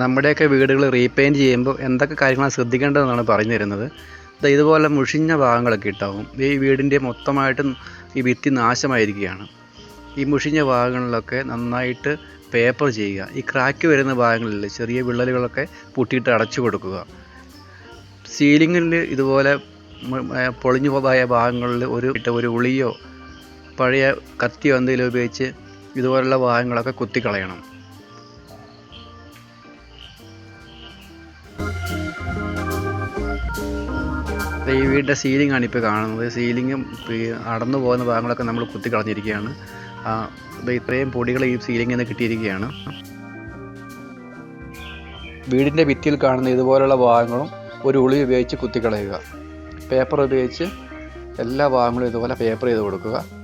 നമ്മുടെയൊക്കെ വീടുകൾ റീപെയിന്റ് ചെയ്യുമ്പോൾ എന്തൊക്കെ കാര്യങ്ങളാണ് ശ്രദ്ധിക്കേണ്ടതെന്നാണ് പറഞ്ഞു തരുന്നത്. ഇതുപോലെ മുഷിഞ്ഞ ഭാഗങ്ങളൊക്കെ ഉണ്ടാവും ഈ വീടിന്റെ മൊത്തമായിട്ടും ഈ ഭിത്തി നാശമായിരിക്കുകയാണ്. ഈ മുഷിഞ്ഞ ഭാഗങ്ങളിലൊക്കെ നന്നായിട്ട് പേപ്പർ ചെയ്യുക. ഈ ക്രാക്ക് വരുന്ന ഭാഗങ്ങളിൽ ചെറിയ വിള്ളലുകളൊക്കെ പൊട്ടിയിട്ട് അടച്ചു കൊടുക്കുക. സീലിങ്ങിൽ ഇതുപോലെ പൊളിഞ്ഞു പോയ ഭാഗങ്ങളിൽ ഒരു ഇട്ട ഒരു ഉളിയോ പഴയ കത്തിയോ എന്തെങ്കിലും ഉപയോഗിച്ച് ഇതുപോലുള്ള ഭാഗങ്ങളൊക്കെ കുത്തിക്കളയണം. ഈ വീടിന്റെ സീലിംഗ് ആണ് ഇപ്പോൾ കാണുന്നത്. ഈ അടന്നു പോകുന്ന ഭാഗങ്ങളൊക്കെ നമ്മൾ കുത്തിക്കളഞ്ഞിരിക്കുകയാണ്. ദേ ഇത്രയും പൊടികൾ ഈ സീലിംഗിൽ നിന്ന് കിട്ടിയിരിക്കുകയാണ്. വീടിന്റെ ഭിത്തിയിൽ കാണുന്ന ഇതുപോലുള്ള ഭാഗങ്ങളും ഒരു ഉളി ഉപയോഗിച്ച് കുത്തിക്കളയുക. പേപ്പർ ഉപയോഗിച്ച് എല്ലാ ഭാഗങ്ങളും ഇതുപോലെ പേപ്പർ ചെയ്ത് കൊടുക്കുക.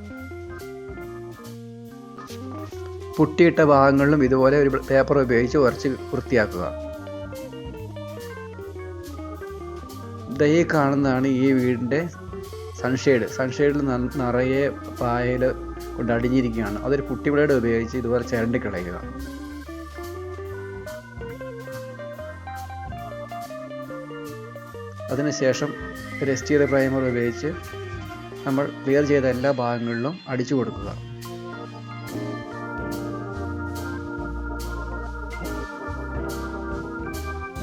പുട്ടിയിട്ട ഭാഗങ്ങളിലും ഇതുപോലെ ഒരു പേപ്പർ ഉപയോഗിച്ച് ഉരച്ച് വൃത്തിയാക്കുക. ദൈ കാണുന്നതാണ് ഈ വീടിന്റെ സൺഷെയ്ഡ്. സൺഷെയ്ഡിൽ നിറയെ പായൽ കൊണ്ട് അടിഞ്ഞിരിക്കുകയാണ്. അതൊരു കുട്ടി ബ്ലേഡ് ഉപയോഗിച്ച് ഇതുപോലെ ചിരണ്ടി കളയുക. അതിനുശേഷം ഒരു എസ് പ്രൈമർ ഉപയോഗിച്ച് നമ്മൾ ക്ലിയർ ചെയ്ത എല്ലാ ഭാഗങ്ങളിലും അടിച്ചു കൊടുക്കുക.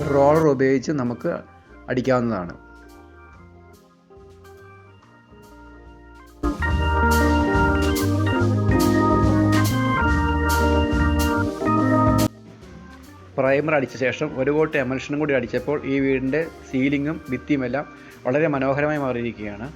റോളർ ഉപയോഗിച്ച് നമുക്ക് അടിക്കാവുന്നതാണ്. പ്രൈമർ അടിച്ച ശേഷം ഒരു കോട്ട് എമൽഷനും കൂടി അടിച്ചപ്പോൾ ഈ വീടിന്റെ സീലിങ്ങും ഭിത്തിയുമെല്ലാം വളരെ മനോഹരമായി മാറിയിരിക്കുകയാണ്.